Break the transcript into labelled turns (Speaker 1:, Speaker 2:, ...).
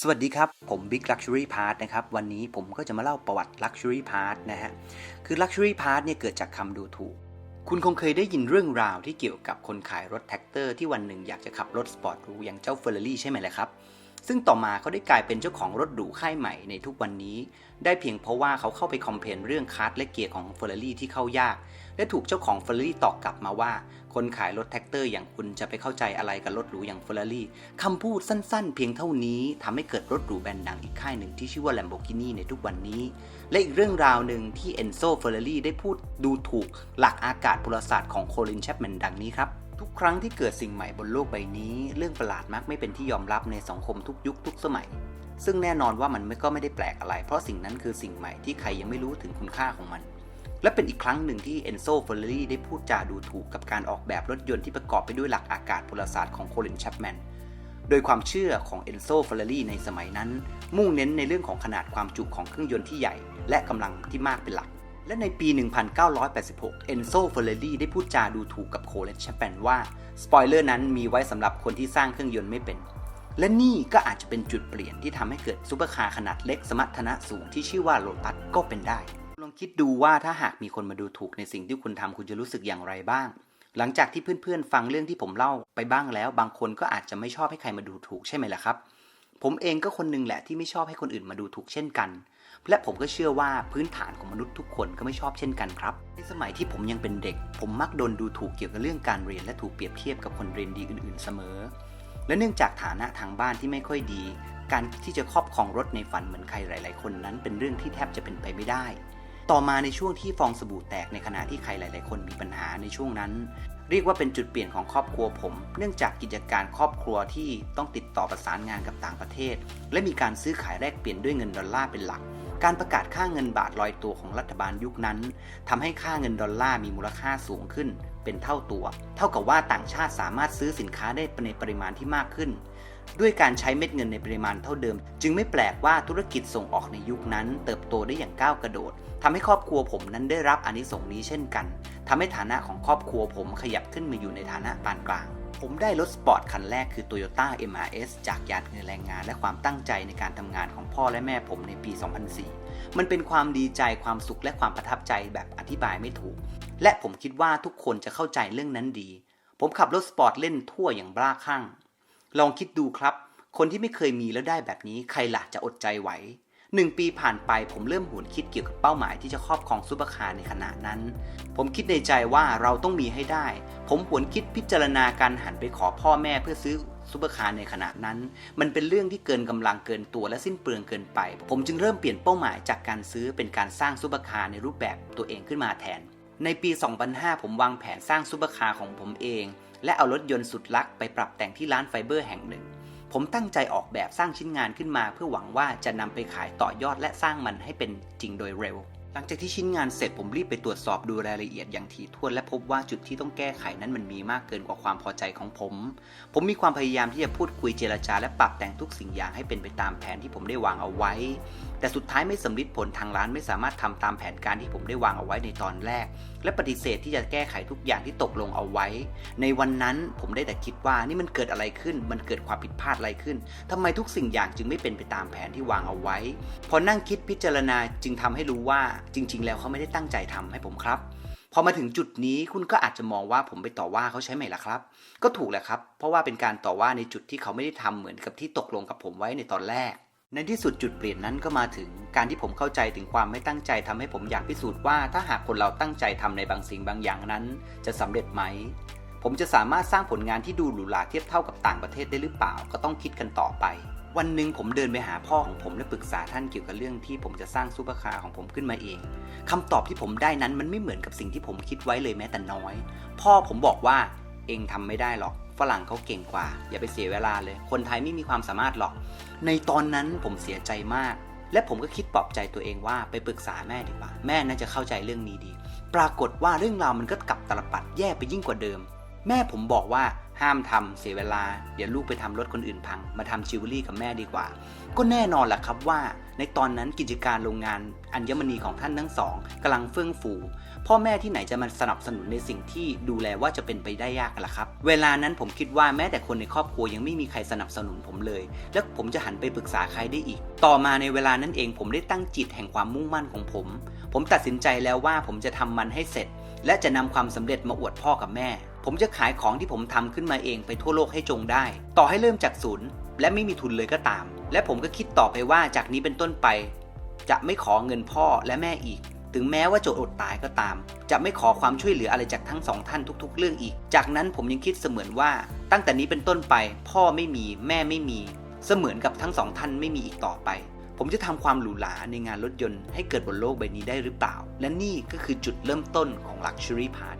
Speaker 1: สวัสดีครับ ผม Big Luxury Part นะครับ วันนี้ผมก็จะมาเล่าประวัติ Luxury Part นะฮะ คือ Luxury Part เนี่ยเกิดจากคำดูถูก คุณคงเคยได้ยินเรื่องราวที่เกี่ยวกับคนขายรถแท็กเตอร์ที่วันหนึ่งอยากจะขับรถสปอร์ตหรูอย่างเจ้าเฟอร์รารี่ใช่ไหมล่ะครับ ซึ่งต่อมาเขาได้กลายเป็นเจ้าของรถหรูค่ายใหม่ในทุกวันนี้ ได้เพียงเพราะว่าเขาเข้าไปคอมเพลนเรื่องคาร์ดและเกียร์ของ Ferrari ที่เข้ายาก และถูกเจ้าของ Ferrari ตอบกลับมาว่า คนขายรถแท็กเตอร์อย่างคุณจะไปเข้าใจอะไรกับรถหรูอย่าง Ferrari คำพูดสั้นๆ เพียงเท่านี้ทำให้เกิดรถหรูแบรนด์ดังอีกค่ายหนึ่งที่ชื่อว่า Lamborghini ในทุกวันนี้ และอีกเรื่องราวหนึ่งที่ Enzo Ferrari ได้พูดดูถูกหลักอากาศพลศาสตร์ของโคลินแชปแมนดังนี้ครับ ทุกครั้งที่เกิดสิ่งใหม่บนโลกใบนี้ เรื่องประหลาดมักไม่เป็นที่ยอมรับในสังคมทุกยุคทุกสมัย ซึ่งแน่นอนว่ามันก็ไม่ได้แปลกอะไร เพราะสิ่งนั้นคือสิ่งใหม่ที่ใครยังไม่รู้ถึงคุณค่าของมัน และเป็นอีกครั้งหนึ่งที่เอนโซเฟอร์รี่ได้พูดจาดูถูกกับการออกแบบรถยนต์ที่ประกอบไปด้วยหลักอากาศพลศาสตร์ของโคลินแชปแมนโดยความเชื่อของเอนโซเฟอร์รี่ในสมัยนั้น มุ่งเน้นในเรื่องของขนาดความจุของเครื่องยนต์ที่ใหญ่ และกำลังที่มากเป็นหลัก และในปี 1986 เอนโซเฟอร์เรี่ได้พูดจาดูถูกกับโคลินแชปแมนว่า สปอยเลอร์นั้นมีไว้สำหรับคนที่สร้างเครื่องยนต์ไม่เป็น และนี่ก็อาจจะเป็นจุดเปลี่ยนที่ทำให้เกิดซูเปอร์คาร์ขนาดเล็กสมรรถนะสูงที่ชื่อว่าโลตัสก็เป็นได้ ลองคิดดูว่าถ้าหากมีคนมาดูถูกในสิ่งที่คุณทำคุณจะรู้สึกอย่างไรบ้าง หลังจากที่เพื่อนๆ ฟังเรื่องที่ผมเล่าไปบ้างแล้ว บางคนก็อาจจะไม่ชอบให้ใครมาดูถูกใช่ไหมล่ะครับ ผมเองก็คนหนึงแหละที่ไม่ชอบให้คนอื่นมาดูถูกเช่นกัน และผมก็เชื่อว่าพื้นฐานของมนุษย์ทุกคนก็ไม่ชอบเช่นกันครับ ในสมัยที่ผมยังเป็นเด็ก ผมมักโดนดูถูกเกี่ยวกับเรื่องการเรียนและถูกเปรียบเทียบกับคนเรียนดีอื่นๆเสมอ และเนื่องจากฐานะทางบ้านที่ไม่ค่อยดี การที่จะครอบครองรถในฝันเหมือนใครหลาย ๆ คนนั้น เป็นเรื่องที่แทบจะเป็นไปไม่ได้ ต่อมาในช่วงที่ฟองสบู่แตกในขณะที่ใครหลาย ๆ คนมีปัญหาในช่วงนั้น เรียกว่าเป็นจุดเปลี่ยนของครอบครัวผม เนื่องจากกิจการครอบครัวที่ต้องติดต่อประสานงานกับต่างประเทศ และมีการซื้อขายแลกเปลี่ยนด้วยเงินดอลลาร์เป็นหลัก การประกาศค่าเงินบาทลอยตัวของรัฐบาลยุคนั้นทำให้ค่าเงินดอลลาร์มีมูลค่าสูงขึ้น เป็นเท่าตัว เท่ากับว่าต่างชาติสามารถซื้อสินค้าได้ในปริมาณที่มากขึ้น ด้วยการใช้เม็ดเงินในปริมาณเท่าเดิม จึงไม่แปลกว่าธุรกิจส่งออกในยุคนั้น เติบโตได้อย่างก้าวกระโดดทำให้ครอบครัวผมนั้นได้รับอนิสงส์นี้เช่นกันทำให้ฐานะของครอบครัวผมขยับขึ้นมาอยู่ในฐานะปานกลางผมได้รถสปอร์ตคันแรกคือ Toyota MRS จากหยาดเงินแรงงาน และความตั้งใจในการทำงานของพ่อและแม่ผมในปี 2004 มันเป็นความดีใจความสุขและความประทับใจแบบอธิบายไม่ถูก และผมคิดว่าทุกคนจะเข้าใจเรื่องนั้นดี ผมขับรถสปอร์ตเล่นทั่วอย่างบ้าคลั่ง ลองคิดดูครับ คนที่ไม่เคยมีแล้วได้แบบนี้ใครล่ะจะอดใจไหวหนึ่งปีผ่านไปผมเริ่มหวนคิดเกี่ยวกับเป้าหมายที่จะครอบครองซูเปอร์คาร์ในขณะนั้น ผมคิดในใจว่าเราต้องมีให้ได้ ผมหวนคิดพิจารณาการหันไปขอพ่อแม่เพื่อซื้อซูเปอร์คาร์ในขณะนั้น มันเป็นเรื่องที่เกินกำลังเกินตัวและสิ้นเปลืองเกินไป ผมจึงเริ่มเปลี่ยนเป้าหมายจากการซื้อเป็นการสร้างซูเปอร์คาร์ในรูปแบบตัวเองขึ้นมาแทน ในปี 2005 ผมวางแผนสร้างซูเปอร์คาร์ของผมเอง และเอารถยนต์สุดลักไปปรับแต่งที่ร้านไฟเบอร์แห่งหนึ่ง ผมตั้งใจออกแบบสร้างชิ้นงานขึ้นมา เพื่อหวังว่าจะนำไปขายต่อยอดและสร้างมันให้เป็นจริงโดยเร็ว หลังจากที่ชิ้นงานเสร็จผมรีบไปตรวจสอบดูรายละเอียดอย่างถี่ถ้วน และพบว่าจุดที่ต้องแก้ไขนั้นมันมีมากเกินกว่าความพอใจของผม ผมมีความพยายามที่จะพูดคุยเจรจาและปรับแต่งทุกสิ่งอย่างให้เป็นไปตามแผนที่ผมได้วางเอาไว้ แต่สุดท้ายไม่สำเร็จผลทางร้านไม่สามารถทำตามแผนการที่ผมได้วางเอาไว้ในตอนแรก และปฏิเสธที่จะแก้ไขทุกอย่างที่ตกลงเอาไว้ ในวันนั้นผมได้แต่คิดว่านี่มันเกิดอะไรขึ้น มันเกิดความผิดพลาดอะไรขึ้นทำไมทุกสิ่งอย่างจึงไม่เป็นไปตามแผนที่วางเอาไว้ พอนั่งคิดพิจารณาจึงทำให้รู้ว่าจริง ๆ แล้วเขาไม่ได้ตั้งใจทำให้ผมครับพอมาถึงจุดนี้คุณก็อาจจะมองว่าผมไปต่อว่าเขาใช่ไหมล่ะครับ ก็ถูกแหละครับ เพราะว่าเป็นการต่อว่าในจุดที่เขาไม่ได้ทำเหมือนกับที่ตกลงกับผมไว้ในตอนแรก ในที่สุดจุดเปลี่ยนนั้นก็มาถึงการที่ผมเข้าใจถึงความไม่ตั้งใจทำให้ผมอยากพิสูจน์ว่าถ้าหากคนเราตั้งใจทำในบางสิ่งบางอย่างนั้น จะสำเร็จไหม ผมจะสามารถสร้างผลงานที่ดูหรูหราเทียบเท่ากับต่างประเทศได้หรือเปล่าก็ต้องคิดกันต่อไป วันหนึ่งผมเดินไปหาพ่อของผมและปรึกษาท่านเกี่ยวกับเรื่องที่ผมจะสร้างซูเปอร์คาร์ของผมขึ้นมาเองคำตอบที่ผมได้นั้นมันไม่เหมือนกับสิ่งที่ผมคิดไว้เลยแม้แต่น้อย พ่อผมบอกว่าเองทำไม่ได้หรอก รั่งเขาเก่งกว่า อย่าไปเสียเวลาเลย คนไทยไม่มีความสามารถหรอก ในตอนนั้นผมเสียใจมาก และผมก็คิดปลอบใจตัวเองว่าไปปรึกษาแม่ดีกว่า แม่น่าจะเข้าใจเรื่องนี้ดี ปรากฏว่าเรื่องราวมันก็กลับตลปัดแย่ไปยิ่งกว่าเดิม แม่ผมบอกว่า ห้ามทำเสียเวลา เดี๋ยวลูกไปทำรถคนอื่นพัง มาทำจิวเวลรี่กับแม่ดีกว่า ก็แน่นอนแหละครับว่า ในตอนนั้นกิจการโรงงานอัญมณีของท่านทั้งสองกำลังเฟื่องฟูพ่อแม่ที่ไหนจะมาสนับสนุนในสิ่งที่ดูแลว่าจะเป็นไปได้ยากกันล่ะครับ เวลานั้นผมคิดว่าแม้แต่คนในครอบครัวยังไม่มีใครสนับสนุนผมเลย แล้วผมจะหันไปปรึกษาใครได้อีก ต่อมาในเวลานั้นเองผมได้ตั้งจิตแห่งความมุ่งมั่นของผม ผมตัดสินใจแล้วว่าผมจะทำมันให้เสร็จ และจะนำความสำเร็จมาอวดพ่อกับแม่ ผมจะขายของที่ผมทำขึ้นมาเองไปทั่วโลกให้จงได้ ต่อให้เริ่มจากศูนย์และไม่มีทุนเลยก็ตาม และผมก็คิดต่อไปว่าจากนี้เป็นต้นไป จะไม่ขอเงินพ่อและแม่อีก ถึงแม้ว่าโจะอดตายก็ตาม จะไม่ขอความช่วยเหลืออะไรจากทั้งสองท่านทุก ๆ เรื่องอีก จากนั้นผมยังคิดเสมือนว่า ตั้งแต่นี้เป็นต้นไป พ่อไม่มีแม่ไม่มี เสมือนกับทั้งสองท่านไม่มีอีกต่อไปผมจะทำความหรูหราในงานรถยนต์ให้เกิดบนโลกใบนี้ได้หรือเปล่า และนี่ก็คือจุดเริ่มต้นของ Luxury Part